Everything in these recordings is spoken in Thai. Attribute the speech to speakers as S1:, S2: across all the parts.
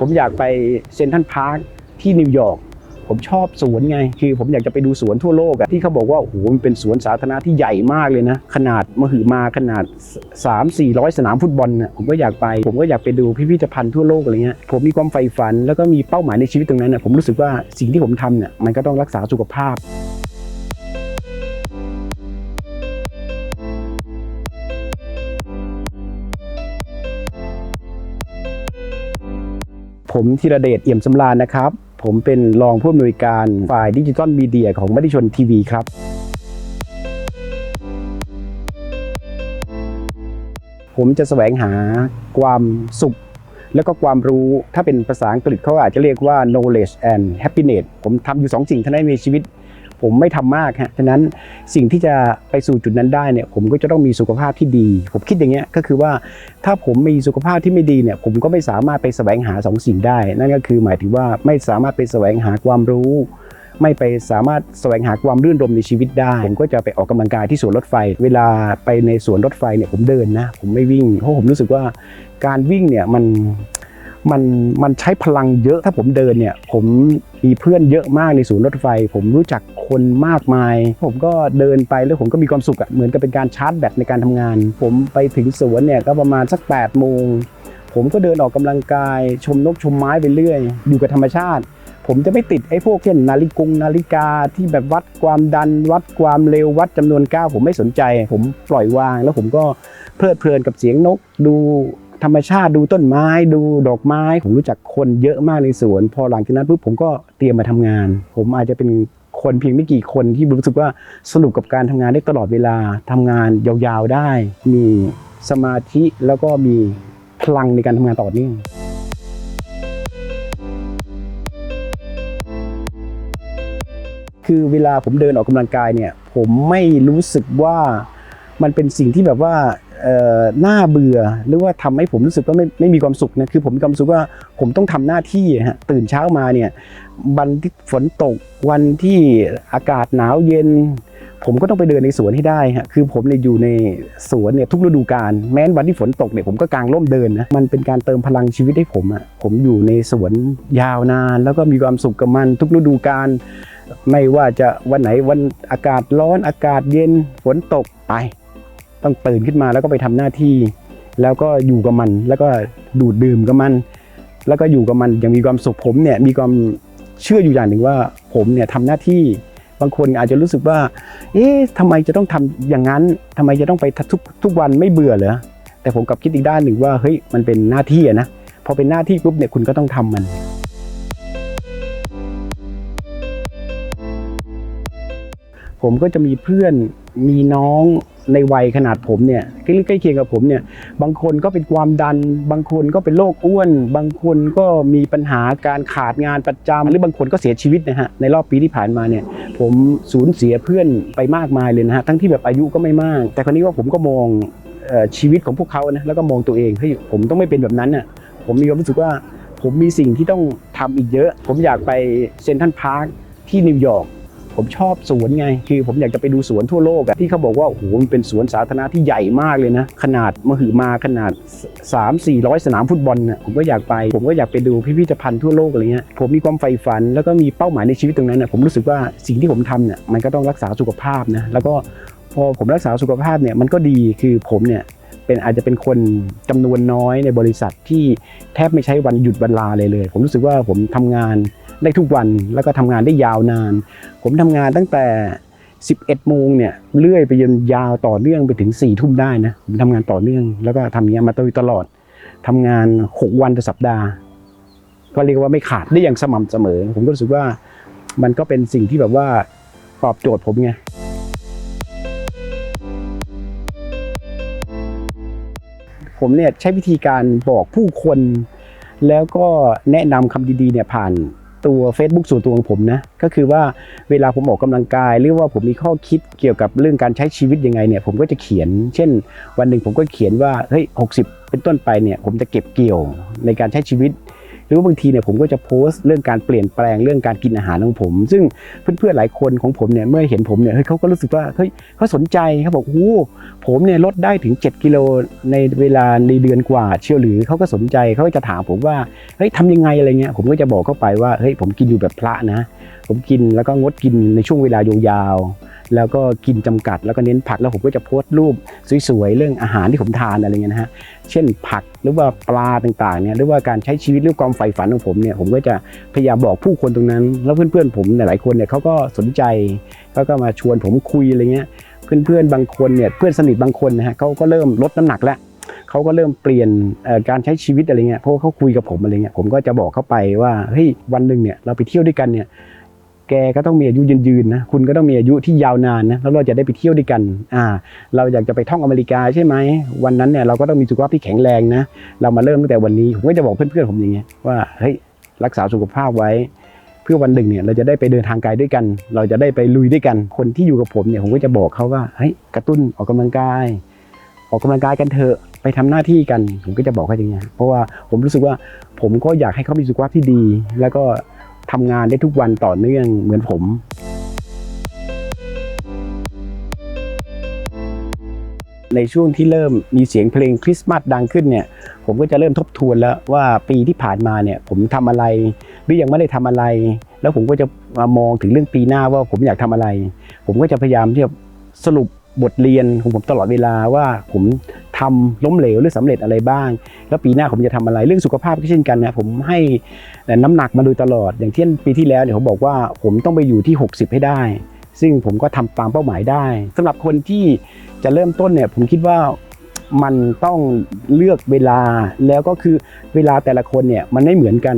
S1: ผมอยากไปเซนทรัลพาร์คที่นิวยอร์กผมชอบสวนไง คือผมอยากจะไปดูสวนทั่วโลกอะที่เขาบอกว่าโอ้โหมันเป็นสวนสาธารณะที่ใหญ่มากเลยนะ ขนาดมหึมาขนาด 3 4 0 0 สนามฟุตบอลน่ะผมก็อยากไป ผมก็อยากไปดูพิพิธภัณฑ์ทั่วโลกอะไรเงี้ยผมมีความใฝ่ฝัน แล้วก็มีเป้าหมายในชีวิตตรงนั้นน่ะผมรู้สึกว่าสิ่งที่ผมทำเนี่ยมันก็ต้องรักษาสุขภาพ ผมธีรเดชเอี่ยมสำราญนะครับ ผมเป็นรองผู้อำนวยการฝ่ายดิจิทัลมีเดียของมติชนทีวีครับ ผมจะแสวงหาความสุข และก็ความรู้ถ้าเป็นภาษาอังกฤษเขาอาจจะเรียกว่า knowledge and happiness ผมทำอยู่สองสิ่งเท่านั้นในชีวิต ผมไม่ทำมากฮะฉะนั้นสิ่งที่จะไปสู่จุดนั้นได้เนี่ยผมก็จะต้องมีสุขภาพที่ดี ผมคิดอย่างเงี้ยก็คือว่าถ้าผมมีสุขภาพที่ไม่ดีเนี่ยผมก็ไม่สามารถไปแสวงหาสองสิ่งได้ นั่นก็คือหมายถึงว่าไม่สามารถไปแสวงหาความรู้ไม่ไปสามารถแสวงหาความรื่นรมในชีวิตได้ ผมก็จะไปออกกำลังกายที่สวนรถไฟ เวลาไปในสวนรถไฟเนี่ยผมเดินนะ ผมไม่วิ่ง เพราะผมรู้สึกว่าการวิ่งเนี่ยมัน มันมันใช้พลังเยอะถ้าผมเดินเนี่ย ผมมีเพื่อนเยอะมากในศูนย์รถไฟ ผมรู้จักคนมากมาย ผมก็เดินไปแล้วผมก็มีความสุขอะเหมือนกับเป็นการชาร์จแบตในการทำงาน ผมไปถึงสวนเนี่ยก็ประมาณสัก8ปดโมงผมก็เดินออกกำลังกาย ชมนกชมไม้ไปเรื่อย อยู่กับธรรมชาติ ผมจะไม่ติดไอ้พวกเช่นนาฬิกงนาฬิกาที่แบบวัดความดันวัดความเร็ววัดจำนวนก้าวผมไม่สนใจ ผมปล่อยวาง แล้วผมก็เพลิดเพลินกับเสียงนกดู ธรรมชาติดูต้นไม้ดูดอกไม้ ผมรู้จักคนเยอะมากในสวน พอหลังจากนั้นปุ๊บผมก็เตรียมมาทำงาน ผมอาจจะเป็นคนเพียงไม่กี่คนที่รู้สึกว่าสนุกกับการทำงานได้ตลอดเวลาทำงานยาวๆได้ มีสมาธิแล้วก็มีพลังในการทำงานต่อเนื่องคือเวลาผมเดินออกกำลังกายเนี่ย ผมไม่รู้สึกว่า มันเป็นสิ่งที่แบบว่าน่าเบื่อหรือว่าทำให้ผมรู้สึกว่าไม่ไม่มีความสุขนะคือผมมีความสึกว่าผมต้องทำหน้าที่ฮะตื่นเช้ามาเนี่ยวันที่ฝนตกวันที่อากาศหนาวเย็น ผมก็ต้องไปเดินในสวนให้ได้ฮะคือผมเนี่ยอยู่ในสวนเนี่ยทุกฤดูกาลแม้นวันที่ฝนตกเนี่ยผมก็กางร่มเดินนะมันเป็นการเติมพลังชีวิตให้ผมอะผมอยู่ในสวนยาวนาน แล้วก็มีความสุขกับมันทุกฤดูกาลไม่ว่าจะวันไหนวันอากาศร้อนอากาศเย็นฝนตกไป ต้องตื่นขึ้นมาแล้วก็ไปทำหน้าที่ แล้วก็อยู่กับมัน แล้วก็ดูดดื่มกับมัน แล้วก็อยู่กับมันอย่างมีความสุขผมเนี่ยมีความเชื่ออยู่อย่างหนึ่งว่าผมเนี่ยทำหน้าที่บางคนอาจจะรู้สึกว่า เอ๊ะทำไมจะต้องทำอย่างนั้นทำไมจะต้องไปทุกทุกวันไม่เบื่อเหรอแต่ผมกลับคิดอีกด้านหนึ่งว่าเฮ้ยมันเป็นหน้าที่อะนะพอเป็นหน้าที่ปุ๊บเนี่ยคุณก็ต้องทำมันผมก็จะมีเพื่อนมีน้อง ในวัยขนาดผมเนี่ยใกล้เคียงกับผมเนี่ยบางคนก็เป็นความดัน บางคนก็เป็นโรคอ้วน บางคนก็มีปัญหาการขาดงานประจำหรือบางคนก็เสียชีวิตนะฮะในรอบปีที่ผ่านมาเนี่ยผมสูญเสียเพื่อนไปมากมายเลยนะฮะทั้งที่แบบอายุก็ไม่มาก แต่คราวนี้ว่าผมก็มองออชีวิตของพวกเขานะแล้วก็มองตัวเองเฮ้ยผมต้องไม่เป็นแบบนั้นน่ะผมมีความรู้สึกว่าผมมีสิ่งที่ต้องทำอีกเยอะ ผมอยากไปเซนทรัลพาร์คที่นิวยอร์ก ผมชอบสวนไง คือผมอยากจะไปดูสวนทั่วโลกอะที่เขาบอกว่าโอ้โหมันเป็นสวนสาธารณะที่ใหญ่มากเลยนะ ขนาดมหึมาขนาด 3 4 0 0 สนามฟุตบอลน่ะผมก็อยากไป ผมก็อยากไปดูพิพิธภัณฑ์ทั่วโลกอะไรเงี้ยผมมีความใฝ่ฝันแล้วก็มีเป้าหมายในชีวิตตรงนั้นน่ะผมรู้สึกว่าสิ่งที่ผมทำเนี่ยมันก็ต้องรักษาสุขภาพนะแล้วก็พอผมรักษาสุขภาพเนี่ยมันก็ดีคือผมเนี่ย เป็นอาจจะเป็นคนจำนวนน้อยในบริษัทที่แทบไม่ใช้วันหยุดวันลาเลยเลย ผมรู้สึกว่าผมทำงานได้ทุกวันแล้วก็ทำงานได้ยาวนาน ผมทำงานตั้งแต่ 11 โมงเนี่ยเลื่อยไปจนยาวต่อเนื่องไปถึง 4 ทุ่มได้นะผมทำงานต่อเนื่อง แล้วก็ทำอย่างเงี้มาโดยตลอดทำงาน 6 วันต่อสัปดาห์ ก็เรียกว่าไม่ขาดได้อย่างสม่ำเสมอ ผมก็รู้สึกว่ามันก็เป็นสิ่งที่แบบว่าตอบโจทย์ผมไง ผมเนี่ยใช้วิธีการบอกผู้คน แล้วก็แนะนำคำดีๆเนี่ยผ่านตัว Facebook ส่วนตัวของผมนะ ก็คือว่าเวลาผมออกกำลังกาย หรือว่าผมมีข้อคิดเกี่ยวกับเรื่องการใช้ชีวิตยังไงเนี่ยผมก็จะเขียน เช่น วันหนึ่งผมก็เขียนว่าเฮ้ยหกเป็นต้นไปเนี่ยผมจะเก็บเกี่ยวในการใช้ชีวิต หรือว่าบางทีเนี่ยผมก็จะโพสต์เรื่องการเปลี่ยนแปลงเรื่องการกินอาหารของผม ซึ่งเพื่อนๆหลายคนของผมเนี่ยเมื่อเห็นผมเนี่ยเฮ้ยเขาก็รู้สึกว่าเฮ้ยเขาสนใจเขาบอกโอ้ผมเนี่ยลดได้ถึง 7 กิโลในเวลาในเดือนกว่า เชียวหรือเขาก็สนใจเขาก็จะถามผมว่าเฮ้ยทำยังไงอะไรเงี้ยผมก็จะบอกเข้าไปว่าเฮ้ยผมกินอยู่แบบพระนะ ผมกินแล้วก็งดกินในช่วงเวลายาวๆแล้วก็กินจำกัดแล้วก็เน้นผักแล้วผมก็จะโพสต์รูปสวยๆเรื่องอาหารที่ผมทานอะไรเงี้ยนะฮะ เช่นผัก หรือว่าปลาต่างๆเนี่ยหรือว่าการใช้ชีวิตหรือความใฝ่ฝันของผมเนี่ยผมก็จะพยายามบอกผู้คนตรงนั้น แล้วเพื่อนๆผมหลายๆคนเนี่ยเขาก็สนใจเขาก็มาชวนผมคุยอะไรเงี้ยเพื่อนๆบางคนเนี่ยเพื่อนสนิทบางคนนะฮะเขาก็เริ่มลดน้ำหนักแล้วเขาก็เริ่มเปลี่ยนการใช้ชีวิตอะไรเงี้ยเพราะเขาคุยกับผมอะไรเงี้ยผมก็จะบอกเขาไปว่าเฮ้ยวันหนึ่งเนี่ยเราไปเที่ยวด้วยกันเนี่ย แกก็ต้องมีอายุยืนๆนะคุณก็ต้องมีอายุที่ยาวนานนะแล้วเราจะได้ไปเที่ยวด้วยกันอ่าเราอยากจะไปท่องอเมริกาใช่ไหมวันนั้นเนี่ยเราก็ต้องมีสุขภาพที่แข็งแรงนะเรามาเริ่มตั้งแต่วันนี้ผมก็จะบอกเพื่อนๆผมอย่างเงี้ยว่าเฮ้ยรักษาสุขภาพไว้ เพื่อวันหนึ่งเนี่ยเราจะได้ไปเดินทางไกลด้วยกัน เราจะได้ไปลุยด้วยกัน คนที่อยู่กับผมเนี่ยผมก็จะบอกเขาว่าเฮ้ยกระตุ้นออกกำลังกาย ออกกำลังกายกันเถอะไปทำหน้าที่กันผมก็จะบอกเขาอย่างเงี้ยเพราะว่าผมรู้สึกว่าผมก็อยากให้เขามีสุขภาพที่ดี แล้วก็ ทำงานได้ทุกวันต่อเนื่องเหมือนผมในช่วงที่เริ่มมีเสียงเพลงคริสต์มาสดังขึ้นเนี่ยผมก็จะเริ่มทบทวนแล้วว่าปีที่ผ่านมาเนี่ยผมทำอะไรหรือยังไม่ได้ทำอะไร แล้วผมก็จะมามองถึงเรื่องปีหน้าว่าผมอยากทำอะไร ผมก็จะพยายามที่จะสรุปบทเรียนของผมตลอดเวลาว่าผม ทำล้มเหลวหรือสำเร็จอะไรบ้าง แล้วปีหน้าผมจะทำอะไรเรื่องสุขภาพก็เช่นกันนะผมให้น้ำหนักมาโดยตลอด อย่างเช่นปีที่แล้วเนี่ยผมบอกว่าผมต้องไปอยู่ที่ 60 ให้ได้ ซึ่งผมก็ทำตามเป้าหมายได้สำหรับคนที่จะเริ่มต้นเนี่ยผมคิดว่ามันต้องเลือกเวลาแล้วก็คือเวลาแต่ละคนเนี่ยมันไม่เหมือนกัน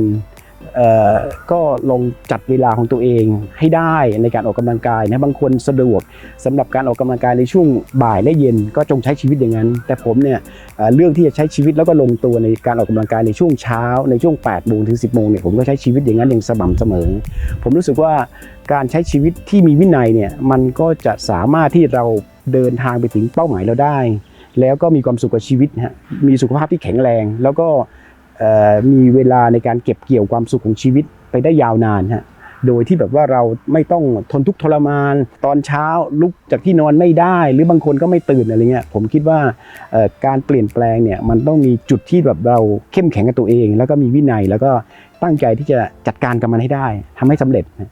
S1: ก็ลองจัดเวลาของตัวเองให้ได้ในการออกกำลังกายนะบางคนสะดวกสำหรับการออกกำลังกายในช่วงบ่ายและเย็นก็จงใช้ชีวิตอย่างนั้น แต่ผมเนี่ยเอ่อเลือกที่จะใช้ชีวิตแล้วก็ลงตัวในการออกกำลังกายในช่วงเช้า ในช่วง8โมงถึง10โมงเนี่ยผมก็ใช้ชีวิตอย่างนั้นอย่างสม่ำเสมอ ผมรู้สึกว่าการใช้ชีวิตที่มีวินัยเนี่ยมันก็จะสามารถที่เราเดินทางไปถึงเป้าหมายเราได้ แล้วก็มีความสุขกับชีวิตฮะมีสุขภาพที่แข็งแรง แล้วก็ มีเวลาในการเก็บเกี่ยวความสุขของชีวิตไปได้ยาวนานฮะโดยที่แบบว่าเราไม่ต้องทนทุกข์ทรมาน ตอนเช้าลุกจากที่นอนไม่ได้ หรือบางคนก็ไม่ตื่นอะไรเงี้ยผมคิดว่าการเปลี่ยนแปลงเนี่ยมันต้องมีจุดที่แบบเราเข้มแข็งกับตัวเอง แล้วก็มีวินัยแล้วก็ตั้งใจที่จะจัดการกับมันให้ได้ทำให้สำเร็จนะ